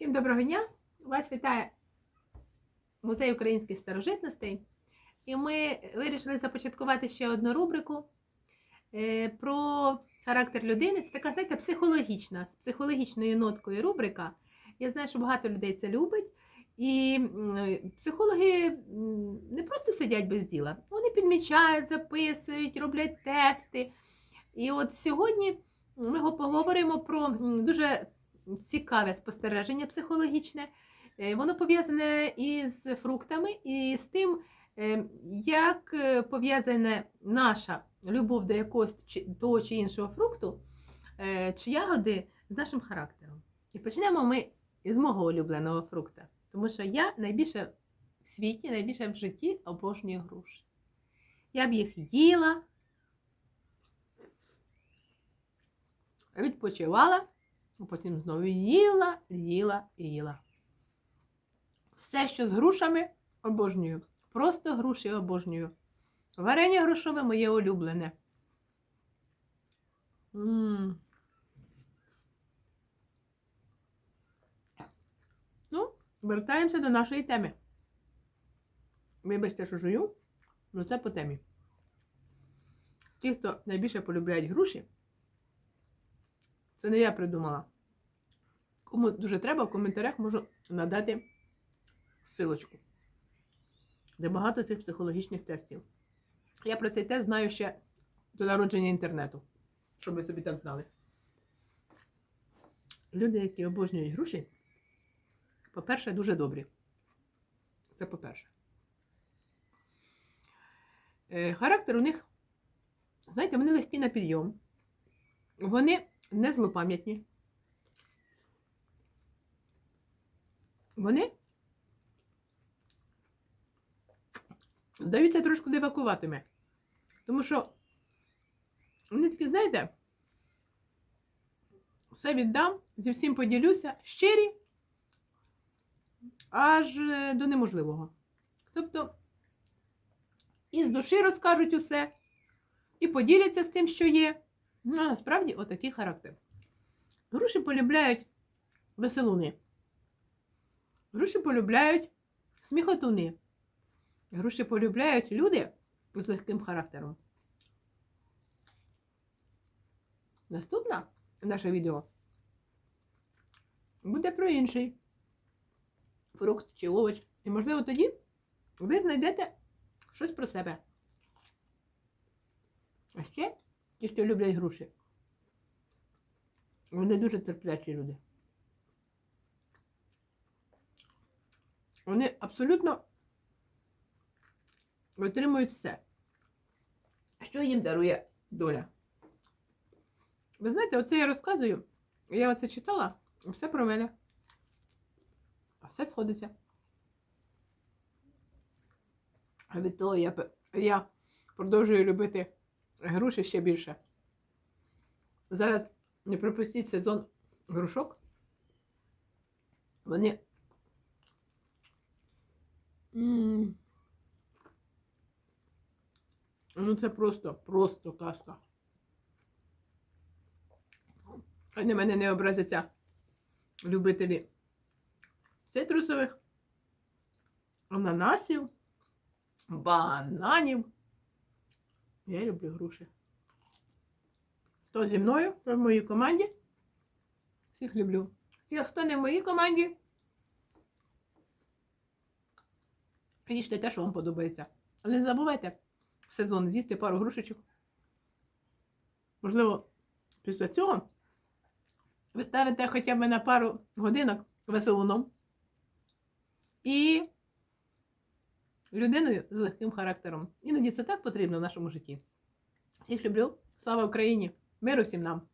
Всім доброго дня! Вас вітає Музей українських старожитностей. І ми вирішили започаткувати ще одну рубрику е, про характер людини. Це така, знаєте, психологічна, з психологічною ноткою рубрика. Я знаю, що багато людей це любить. І психологи не просто сидять без діла, вони підмічають, записують, роблять тести. І от сьогодні ми поговоримо про дуже цікаве спостереження психологічне. Е, Воно пов'язане із фруктами і з тим, е, як е, пов'язана наша любов до якогось того чи іншого фрукту чи ягоди з нашим характером. І почнемо ми із мого улюбленого фрукта, тому що я найбільше в світі, найбільше в житті обожнюю груші. Я б їх їла, відпочивала, потім знову їла, їла і їла. Все, що з грушами, обожнюю. Просто груші обожнюю. Варення грушове моє улюблене. м Ну, вертаємося до нашої теми. Вибачте, що жую, але це по темі. Ті, хто найбільше полюбляють груші, це не я придумала. Кому дуже треба, в коментарях можу надати силочку, де багато цих психологічних тестів. Я про цей тест знаю ще до народження інтернету, щоб ви собі так знали. Люди, які обожнюють груші, по-перше, дуже добрі. Це по-перше. Е, Характер у них, знаєте, вони легкі на підйом. Вони не злопам'ятні. Вони здаються трошки дивакуватими. Тому що вони такі, знаєте, все віддам, зі всім поділюся, щирі, аж е, до неможливого. Тобто, і з душі розкажуть усе, і поділяться з тим, що є. Ну, а насправді отакий характер. Груші полюбляють веселуни. Груші полюбляють сміхотуни. Груші полюбляють люди з легким характером. Наступне наше відео буде про інший фрукт чи овоч. І, можливо, тоді ви знайдете щось про себе. А ще ті, що люблять груші. Вони дуже терплячі люди. Вони абсолютно витримують все. Що їм дарує доля? Ви знаєте, оце я розказую, я оце читала, все про. А все сходиться. А від того я, я продовжую любити груші ще більше. Зараз не пропустіть сезон грушок. Вони. М. Ну, це просто, просто казка. Хай на мене не образяться любителі цитрусових, ананасів, бананів. Я люблю груші. Хто зі мною, хто в моїй команді. Всіх люблю. Всіх, хто не в моїй команді. Їжте те, що вам подобається. Але не забувайте в сезон з'їсти пару грушечок. Можливо, після цього ви ставите хоча б на пару годинок веселуном і людиною з легким характером. Іноді це так потрібно в нашому житті. Всіх люблю. Слава Україні! Миру всім нам!